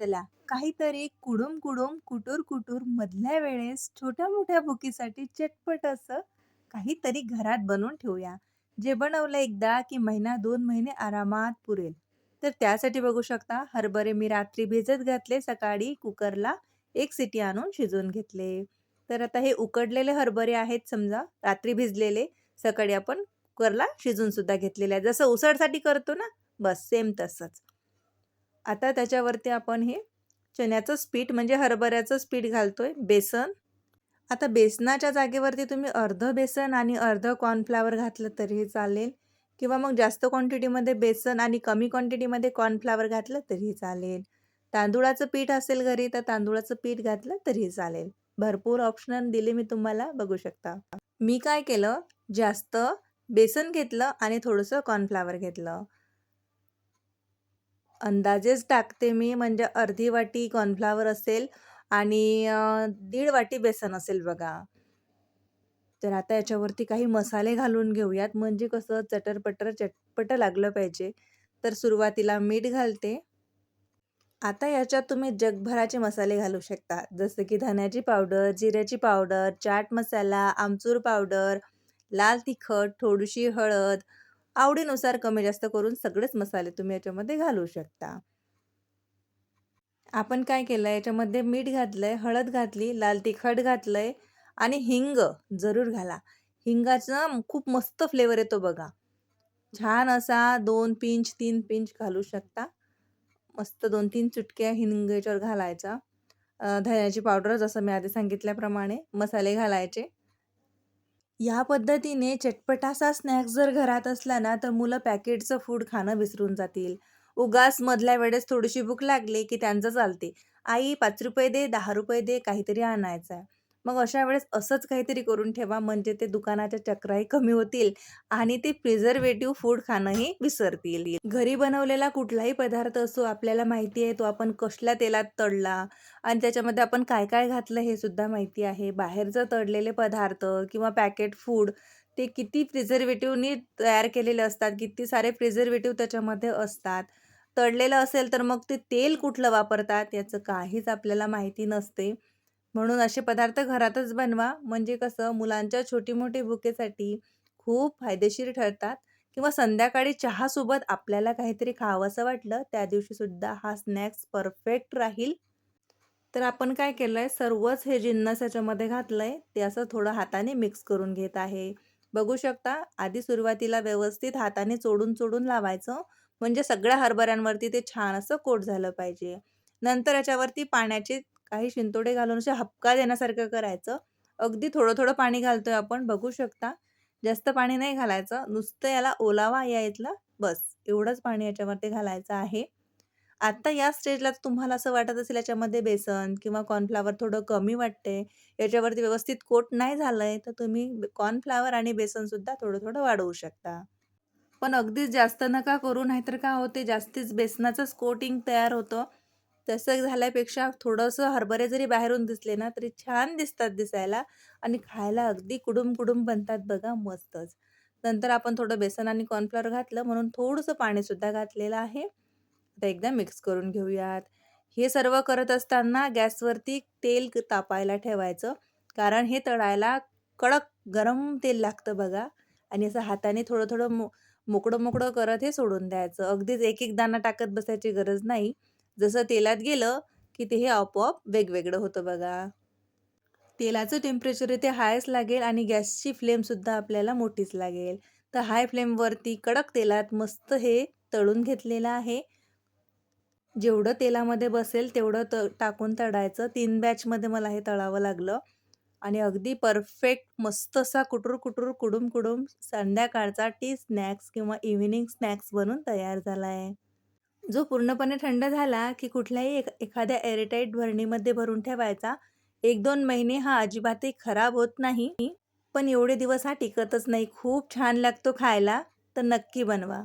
चला. काहीतरी कुडूम कुडूम कुटूर कुटूर मधल्या वेळेस छोट्या मोठ्या भुकीसाठी चटपट असं काहीतरी घरात बनवून ठेवूया. जे बनवलं एकदा की महिना दोन महिने आरामात पुरेल. तर त्यासाठी बघू शकता हरभरे मी रात्री भिजत घातले सकाळी कुकरला एक सिटी आणून शिजवून घेतले. तर आता हे उकडलेले हरभरे आहेत समजा रात्री भिजलेले सकाळी आपण कुकरला शिजून सुद्धा घेतलेले आहे जसं उसळसाठी करतो ना बस सेम तसंच. आता त्याच्यावरती आपण हे चण्याचं पीठ म्हणजे हरभऱ्याचं पीठ आहे बेसन. आता बेसनाच्या जागेवरती तुम्ही अर्धं बेसन आणि अर्धं कॉर्नफ्लावर घातलं तरीही चालेल. किंवा मग जास्त क्वांटिटीमध्ये बेसन आणि कमी क्वांटिटीमध्ये कॉर्नफ्लावर घातलं तरीही चालेल. तांदूळाचं पीठ असेल घरी तर तांदूळाचं पीठ घातलं तरीही चालेल. भरपूर ऑप्शन दिले मी तुम्हाला बघू शकता. मी काय केलं? जास्त बेसन घेतलं आणि थोडंसं कॉर्नफ्लावर घेतलं. अंदाजेच टाकते मी म्हणजे अर्धी वाटी कॉर्नफ्लावर असेल आणि दीड वाटी बेसन असेल बघा. तर आता याच्यावरती काही मसाले घालून घेऊयात. म्हणजे कसं चटरपटर चटपट लागलं पाहिजे. तर सुरुवातीला मीठ घालते. आता याच्यात तुम्ही जगभराचे मसाले घालू शकता. जसं की धन्याची पावडर जिऱ्याची पावडर चाट मसाला आमचूर पावडर लाल तिखट थोडीशी हळद आवडीनुसार कमी जास्त करून सगळेच मसाले तुम्ही याच्यामध्ये घालू शकता. आपण काय केलं याच्यामध्ये मीठ घातलं आहे हळद घातली लाल तिखट घातलं आहे आणि हिंग जरूर घाला. हिंगाचा खूप मस्त फ्लेवर येतो बघा. छान असा दोन पिंच तीन पिंच घालू शकता. मस्त दोन तीन चुटक्या हिंग याच्यावर घालायचा. धन्याची पावडर जसं मी आधी सांगितल्याप्रमाणे मसाले घालायचे. ह्या पद्धतीने चटपटासा स्नॅक्स जर घरात असला ना तर मुलं पॅकेटचं फूड खाणं विसरून जातील. उगास मधल्या वेळेस थोडीशी भूक लागली की त्यांचं चालते. आई पाच रुपये दे दहा रुपये दे काहीतरी आणायचं आहे मग अशा वेळेस असंच काहीतरी करून ठेवा म्हणजे ते दुकानाच्या चक्राही कमी होतील आणि ते प्रिझर्वेटिव्ह फूड खाणंही विसरतील. घरी बनवलेला कुठलाही पदार्थ असो आपल्याला माहिती आहे तो आपण कसल्या तेलात तळला आणि त्याच्यामध्ये आपण काय काय घातलं हे सुद्धा माहिती आहे. बाहेरचं तळलेले पदार्थ किंवा पॅकेट फूड ते किती प्रिझर्वेटिव्हनी तयार केलेले असतात किती सारे प्रिझर्वेटिव्ह त्याच्यामध्ये असतात. तळलेलं असेल तर मग ते तेल कुठलं वापरतात याचं काहीच आपल्याला माहिती नसते. म्हणून असे पदार्थ घरातच बनवा. म्हणजे कसं मुलांच्या छोटी मोठी भुकेसाठी खूप फायदेशीर ठरतात. किंवा संध्याकाळी चहासोबत आपल्याला काहीतरी खावंसं वाटलं त्या दिवशीसुद्धा हा स्नॅक्स परफेक्ट राहील. तर आपण काय केलं आहे सर्वच हे जिन्नस याच्यामध्ये घातलं आहे ते असं थोडं हाताने मिक्स करून घेत आहे. बघू शकता आधी सुरुवातीला व्यवस्थित हाताने चोडून चोडून लावायचं. म्हणजे सगळ्या हरभऱ्यांवरती ते छान असं कोट झालं पाहिजे. नंतर याच्यावरती पाण्याचे काही शिंतोडे घालून असे हपका देण्यासारखं करायचं. अगदी थोडं थोडं पाणी घालतोय आपण बघू शकता. जास्त पाणी नाही घालायचं. नुसतं याला ओलावा या इथला बस. एवढंच पाणी याच्यावरती घालायचं आहे. आत्ता या स्टेजला तुम्हाला असं वाटत असेल याच्यामध्ये बेसन किंवा कॉर्नफ्लावर थोडं कमी वाटते याच्यावरती व्यवस्थित कोट नाही झालंय तर तुम्ही कॉर्नफ्लावर आणि बेसनसुद्धा थोडं थोडं वाढवू शकता. पण अगदीच जास्त नका करू नाहीतर काय होते जास्तीच बेसनाचंच कोटिंग तयार होतं. तसं झाल्यापेक्षा थोडंसं हरभरे जरी बाहेरून दिसले ना तरी छान दिसतात दिसायला आणि खायला अगदी कुडूम कुडूम बनतात बघा मस्तच. नंतर आपण थोडं बेसन आणि कॉर्नफ्लॉवर घातलं म्हणून थोडंसं पाणीसुद्धा घातलेलं आहे. आता एकदा मिक्स करून घेऊयात. हे सर्व करत असताना गॅसवरती तेल तापायला ठेवायचं कारण हे तळायला कडक गरम तेल लागतं बघा. आणि असं हाताने थोडं थोडं मो मोकळं मोकळं करत हे सोडून द्यायचं. अगदीच एक एक दाणा टाकत बसायची गरज नाही. जसं तेलात गेलं की ते हे आपोआप वेगवेगळं होतं बघा. तेलाचं टेम्परेचर इथे हायच लागेल आणि गॅसची फ्लेमसुद्धा आपल्याला मोठीच लागेल. तर हाय फ्लेमवरती कडक तेलात मस्त हे तळून घेतलेलं आहे. जेवढं तेलामध्ये बसेल तेवढं त टाकून तळायचं. तीन बॅचमध्ये मला हे तळावं लागलं. आणि अगदी परफेक्ट मस्त असा कुटूर कुटूर कुडूम कुडूम संध्याकाळचा टी स्नॅक्स किंवा इव्हिनिंग स्नॅक्स बनून तयार झाला आहे जो पूर्णपणे थंड झाला की कुठल्याही एक एखाद्या एअरटाईट भरणीमध्ये भरून ठेवायचा एक दोन महिने हा अजिबातही खराब होत नाही. पण एवढे दिवस हा टिकतच नाही. खूप छान लागतो खायला तर नक्की बनवा.